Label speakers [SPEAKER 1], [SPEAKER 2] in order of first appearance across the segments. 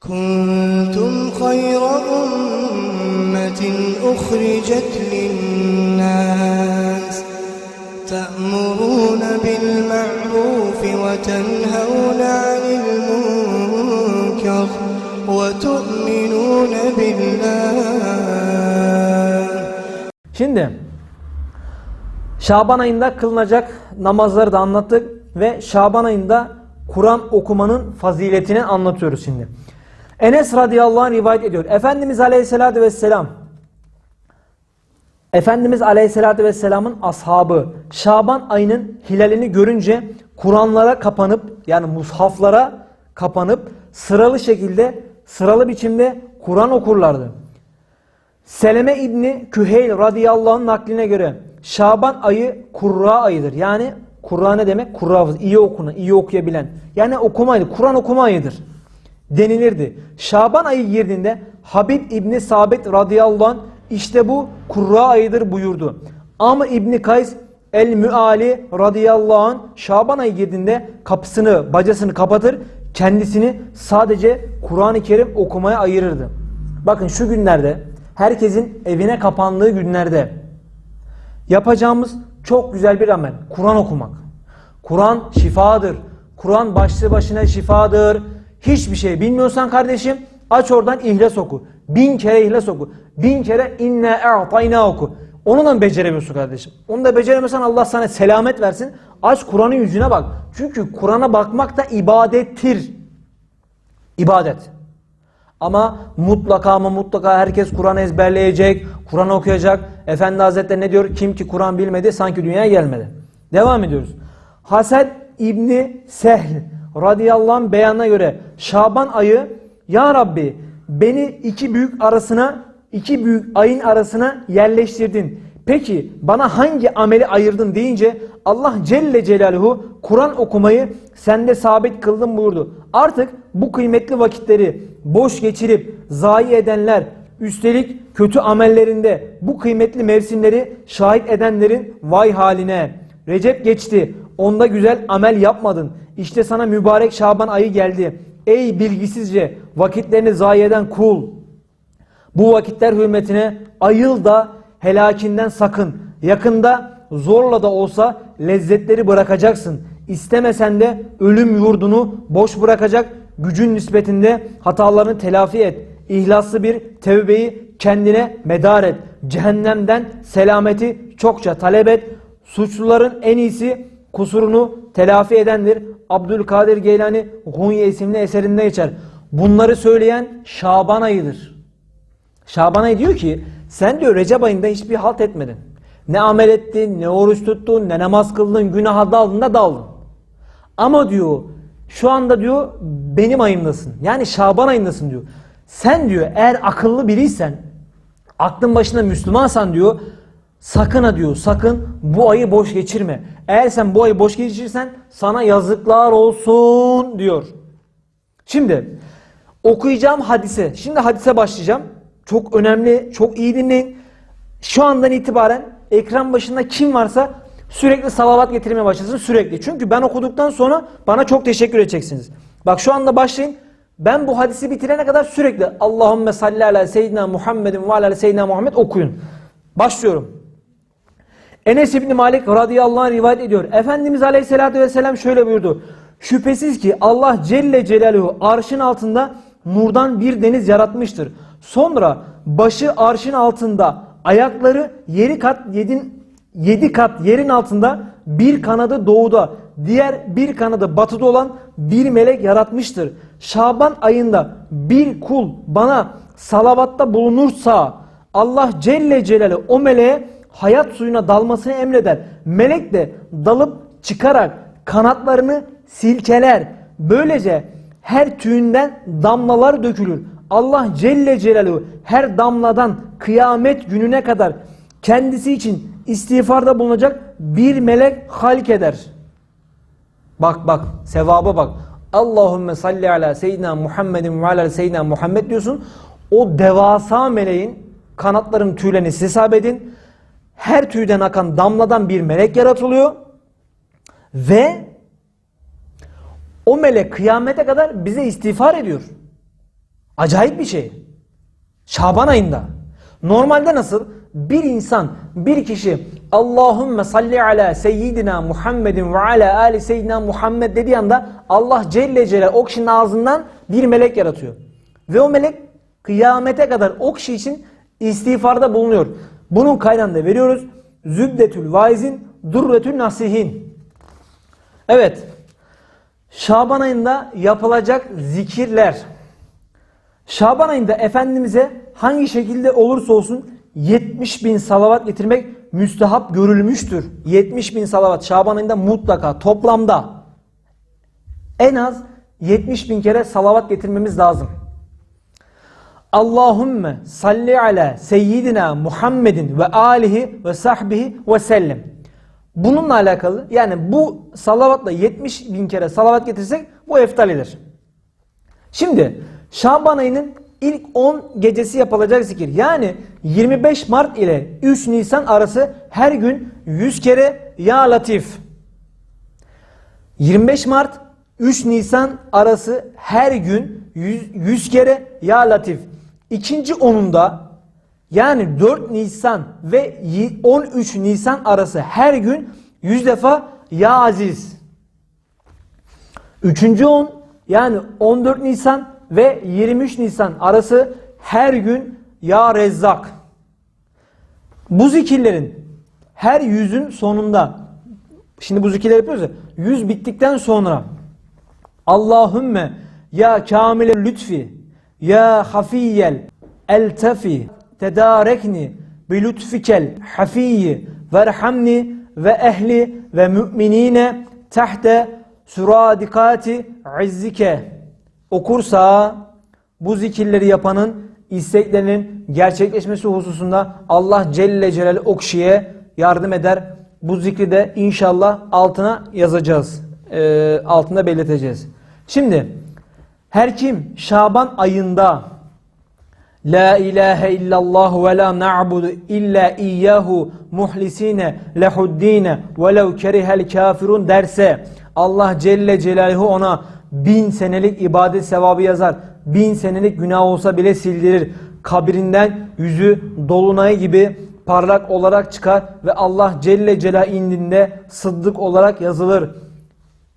[SPEAKER 1] كنتم خير أمة أخرجت للناس تأمرون بالمعروف وتنهون عن المنكر وتؤمنون بالله
[SPEAKER 2] Şimdi Şaban ayında kılınacak namazları da anlattık ve Şaban ayında Kur'an okumanın faziletini anlatıyoruz şimdi. Enes radıyallahu anh rivayet ediyor. Efendimiz aleyhissalatü vesselam Efendimiz aleyhissalatü vesselamın ashabı Şaban ayının hilalini görünce Kur'anlara kapanıp yani mushaflara kapanıp sıralı şekilde sıralı biçimde Kur'an okurlardı. Seleme İbni Küheyl radıyallahu anh nakline göre Şaban ayı kurra ayıdır. Yani kurra ne demek? Kurra iyi okunan, iyi okuyabilen. Yani okumaydı. Kur'an okuma ayıdır. Denilirdi. Şaban ayı girdiğinde Habib İbni Sabit radıyallahu anh işte bu kurra ayıdır buyurdu. Amr İbni Kays El-Müali radıyallahu anh Şaban ayı girdiğinde kapısını, bacasını kapatır, kendisini sadece Kur'an-ı Kerim okumaya ayırırdı. Bakın şu günlerde herkesin evine kapandığı günlerde yapacağımız çok güzel bir amel. Kur'an okumak. Kur'an şifadır. Kur'an başlı başına şifadır. Hiçbir şey bilmiyorsan kardeşim aç oradan ihlas oku. Bin kere ihlas oku. Bin kere inne e'tayna oku. Onu da beceremiyorsun kardeşim? Onu da beceremiyorsan Allah sana selamet versin. Aç Kur'an'ın yüzüne bak. Çünkü Kur'an'a bakmak da ibadettir. İbadet. Ama mutlaka ama mutlaka herkes Kur'an ezberleyecek, Kur'an okuyacak. Efendi Hazretleri ne diyor? Kim ki Kur'an bilmedi sanki dünyaya gelmedi. Devam ediyoruz. Hased İbni Sehl radıyallahu anh beyanına göre Şaban ayı Ya Rabbi beni iki büyük arasına iki büyük ayın arasına yerleştirdin. Peki bana hangi ameli ayırdın deyince Allah Celle Celaluhu Kur'an okumayı sende sabit kıldım buyurdu. Artık bu kıymetli vakitleri boş geçirip zayi edenler üstelik kötü amellerinde bu kıymetli mevsimleri şahit edenlerin vay haline. Recep geçti onda güzel amel yapmadın. İşte sana mübarek Şaban ayı geldi. Ey bilgisizce vakitlerini zayi eden kul. Bu vakitler hürmetine ayıl da helakinden sakın. Yakında zorla da olsa lezzetleri bırakacaksın. İstemesen de ölüm yurdunu boş bırakacak gücün nispetinde hatalarını telafi et. İhlaslı bir tevbeyi kendine medar et. Cehennemden selameti çokça talep et. Suçluların en iyisi kusurunu telafi edendir. Abdülkadir Geylani Hunye isimli eserinde geçer. Bunları söyleyen Şaban ayıdır. Şaban ayı diyor ki sen diyor Recep ayında hiçbir halt etmedin. Ne amel ettin, ne oruç tuttun, ne namaz kıldın, günaha daldın da daldın. Ama diyor şu anda diyor benim ayımdasın. Yani Şaban ayındasın diyor. Sen diyor eğer akıllı biriysen, aklın başında Müslümansan diyor sakın ha diyor sakın bu ayı boş geçirme. Eğer sen bu ayı boş geçirirsen sana yazıklar olsun diyor. Şimdi okuyacağım hadise. Şimdi hadise başlayacağım. Çok önemli, çok iyi dinleyin. Şu andan itibaren ekran başında kim varsa sürekli salavat getirmeye başlasın sürekli. Çünkü ben okuduktan sonra bana çok teşekkür edeceksiniz. Bak şu anda başlayın. Ben bu hadisi bitirene kadar sürekli Allahümme salli ala seyyidina Muhammedin ve ala seyyidina Muhammed okuyun. Başlıyorum. Enes İbni Malik radıyallahu anh rivayet ediyor. Efendimiz aleyhissalatü vesselam şöyle buyurdu. Şüphesiz ki Allah Celle Celaluhu arşın altında nurdan bir deniz yaratmıştır. Sonra başı arşın altında ayakları yeri kat yedin, yedi kat yerin altında bir kanadı doğuda diğer bir kanadı batıda olan bir melek yaratmıştır. Şaban ayında bir kul bana salavatta bulunursa Allah Celle Celaluhu o meleğe hayat suyuna dalmasını emreder. Melek de dalıp çıkarak kanatlarını silkeler. Böylece her tüyünden damlalar dökülür. Allah Celle Celaluhu her damladan kıyamet gününe kadar kendisi için istiğfarda bulunacak bir melek halk eder. Bak bak sevaba bak. Allahümme salli ala seyyidina Muhammedin ve ala seyyidina Muhammed diyorsun. O devasa meleğin kanatlarının tüylerini siz hesap edin. Her tüyden akan damladan bir melek yaratılıyor. Ve o melek kıyamete kadar bize istiğfar ediyor. Acayip bir şey. Şaban ayında. Normalde nasıl? Bir insan, bir kişi Allahümme salli ala seyyidina Muhammedin ve ala ali seyyidina Muhammed dediği anda Allah Celle Celal o kişinin ağzından bir melek yaratıyor. Ve o melek kıyamete kadar o kişi için istiğfarda bulunuyor. Bunun kaynağını da veriyoruz. Zübdetül vaizin durretül nasihin. Evet. Şaban ayında yapılacak zikirler. Şaban ayında Efendimiz'e hangi şekilde olursa olsun 70 bin salavat getirmek müstehap görülmüştür. 70 bin salavat Şaban ayında mutlaka toplamda en az 70 bin kere salavat getirmemiz lazım. Allahümme salli ala seyyidina Muhammedin ve alihi ve sahbihi ve sellem. Bununla alakalı yani bu salavatla 70 bin kere salavat getirsek bu eftalidir. Şimdi Şaban ayının ilk 10 gecesi yapılacak zikir. Yani 25 Mart ile 3 Nisan arası her gün 100 kere Ya Latif. 25 Mart 3 Nisan arası her gün 100, 100 kere Ya Latif. İkinci onunda yani 4 Nisan ve 13 Nisan arası her gün 100 defa Ya Aziz. Üçüncü on yani 14 Nisan ve 23 Nisan arası her gün Ya Rezzak. Bu zikirlerin her yüzün sonunda şimdi bu zikirleri yapıyoruz ya yüz bittikten sonra Allahümme ya kamile lütfi ya hafiyel eltefi tedarekni bi lütfikel hafiyyi verhamni ve ehli ve müminine tahte suradikati izzike okursa bu zikirleri yapanın isteklerinin gerçekleşmesi hususunda Allah Celle Celal o kişiye yardım eder. Bu zikri de inşallah altına yazacağız. Ee, altında belirteceğiz. Şimdi her kim Şaban ayında La ilahe illallah ve la na'budu illa iyyahu muhlisine lehuddine velev kerihel kafirun derse Allah Celle Celaluhu ona bin senelik ibadet sevabı yazar. Bin senelik günah olsa bile sildirir. Kabrinden yüzü dolunay gibi parlak olarak çıkar ve Allah Celle Celal indinde sıddık olarak yazılır.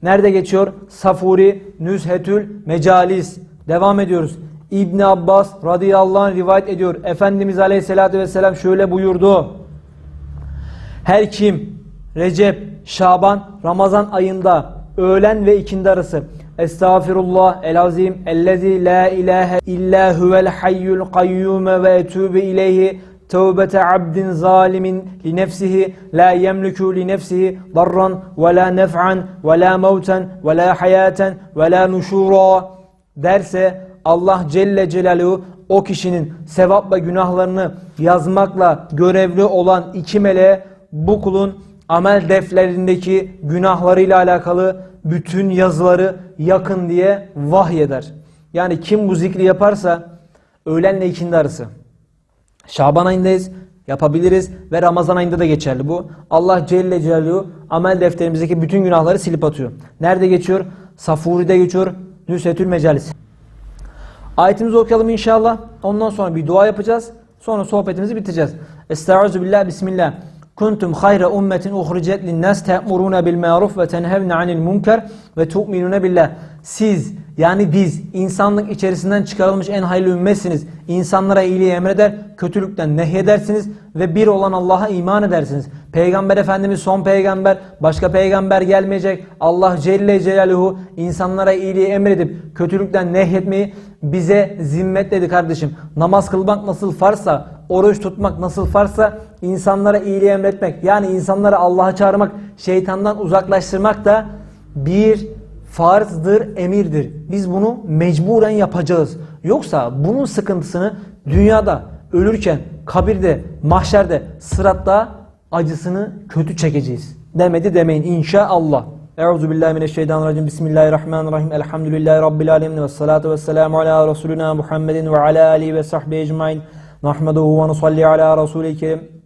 [SPEAKER 2] Nerede geçiyor? Safuri, Nüzhetül, Mecalis. Devam ediyoruz. İbni Abbas radıyallahu anh rivayet ediyor. Efendimiz aleyhissalatü vesselam şöyle buyurdu. Her kim Recep, Şaban, Ramazan ayında öğlen ve ikindi arası Estağfirullah el azim ellezî la ilahe illa huvel hayyul kayyume ve etûbe ileyhi tevbete abdin zalimin li nefsihi la yemliku li nefsihi darran ve la nef'an ve la mevten ve la hayaten ve la nuşura derse Allah Celle Celaluhu o kişinin sevapla günahlarını yazmakla görevli olan iki meleğe bu kulun amel defterindeki günahlarıyla alakalı bütün yazıları yakın diye vahyeder. Yani kim bu zikri yaparsa öğlenle ikindi arası. Şaban ayındayız. Yapabiliriz ve Ramazan ayında da geçerli bu. Allah Celle Celaluhu amel defterimizdeki bütün günahları silip atıyor. Nerede geçiyor? Safuri'de geçiyor. Nüsetül Mecalis. Ayetimizi okuyalım inşallah. Ondan sonra bir dua yapacağız. Sonra sohbetimizi bitireceğiz. Estaizu billah bismillah. Kuntum hayra ummetin uhricet linnas te'muruna bil ma'ruf ve tenhevne anil munker ve tu'minuna billah. Siz yani biz insanlık içerisinden çıkarılmış en hayırlı ümmetsiniz. İnsanlara iyiliği emreder, kötülükten nehyedersiniz ve bir olan Allah'a iman edersiniz. Peygamber Efendimiz son peygamber, başka peygamber gelmeyecek. Allah Celle Celaluhu insanlara iyiliği emredip kötülükten nehyetmeyi bize zimmetledi kardeşim. Namaz kılmak nasıl farsa, oruç tutmak nasıl farsa insanlara iyiliği emretmek yani insanları Allah'a çağırmak, şeytandan uzaklaştırmak da bir farzdır, emirdir. Biz bunu mecburen yapacağız. Yoksa bunun sıkıntısını dünyada ölürken, kabirde, mahşerde, sıratta acısını kötü çekeceğiz. Demedi demeyin inşallah. Euzu billahi mineşşeytanirracim. Bismillahirrahmanirrahim. Elhamdülillahi rabbil alamin ve salatu vesselamu ala resulina Muhammedin ve ala alihi ve sahbihi ecmaîn. Nahmeduhu ve nusalli ala rasulil kerim.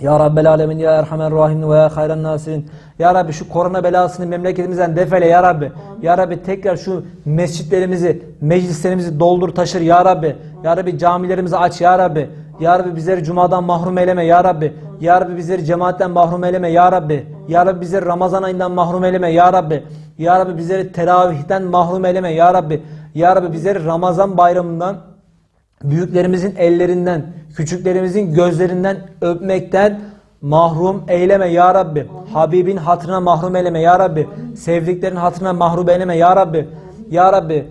[SPEAKER 2] Ya Rabbel Alemin Ya Erhamer Rahim ve Ya Hayran Nasirin. Ya Rabbi şu korona belasını memleketimizden defele Ya Rabbi. Ya Rabbi tekrar şu mescitlerimizi meclislerimizi doldur taşır Ya Rabbi. Ya Rabbi camilerimizi aç Ya Rabbi. Ya Rabbi bizleri cumadan mahrum eyleme Ya Rabbi. Ya Rabbi bizleri cemaatten mahrum eyleme Ya Rabbi. Ya Rabbi bizleri Ramazan ayından mahrum eyleme Ya Rabbi. Ya Rabbi bizleri teravihten mahrum eyleme Ya Rabbi. Ya Rabbi bizleri Ramazan bayramından büyüklerimizin ellerinden, küçüklerimizin gözlerinden öpmekten mahrum eyleme ya Rabbi. Habibin hatırına mahrum eyleme ya Rabbi. Sevdiklerin hatırına mahrum eyleme ya Rabbi. Ya Rabbi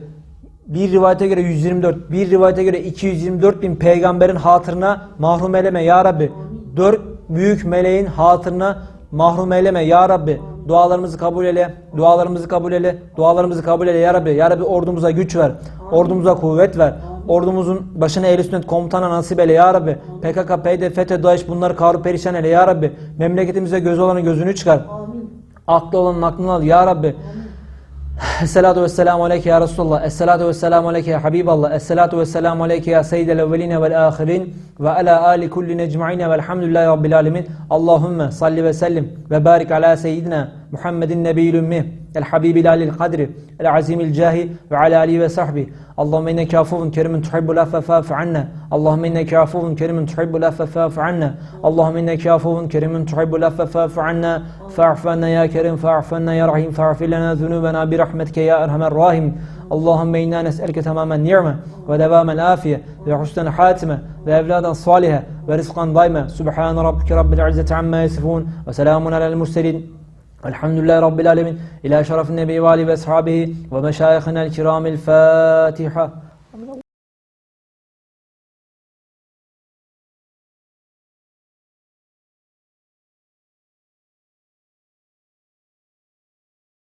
[SPEAKER 2] bir rivayete göre 124, bir rivayete göre 224 bin peygamberin hatırına mahrum eyleme ya Rabbi. Dört büyük meleğin hatırına mahrum eyleme ya Rabbi. Dualarımızı kabul eyle, dualarımızı kabul eyle, dualarımızı kabul eyle ya Rabbi. Ya Rabbi ordumuza güç ver, ordumuza kuvvet ver. Ordumuzun başına ehl sünnet komutana nasip eyle ya Rabbi. PKK, PYD, FETÖ, DAEŞ bunları karu perişan eyle ya Rabbi. Memleketimize göz olanın gözünü çıkar. Aklı olanın aklını al ya Rabbi. Esselatu vesselamu aleyke ya Resulallah. Esselatu vesselamu aleyke ya Habiballah. Esselatu vesselamu aleyke ya Seyyidel evveline vel ahirin. Ve ala ali kulli necma'ine velhamdülillahi rabbil alemin. Allahümme salli ve sellim ve barik ala seyyidina Muhammedin nebiyyül ümmi. El habibil alil kadri. El azimil cahi ve ala alihi ve sahbihi. Allahümme inneke afuvun kerimun tuhibbul affe fa'fu anna. Allahümme inneke afuvun kerimun tuhibbul affe fa'fu anna. Allahümme inneke afuvun kerimun tuhibbul affe fa'fu anna. Fa'fu anna ya kerim fa'fu anna ya rahim fa'fir lana zunubana bi rahmetike ya erhamer rahim. اللهم إنا نسألك تمام النعمة ودوام العافية وحسن الحاتمة وأولادا صالحة ورزقا ضيما سبحان ربك رب العزة عما يصفون وسلام على المرسلين. الحمد لله رب العالمين. إلى شرف النبي وآله وأصحابه ومشايخنا الكرام الفاتحة.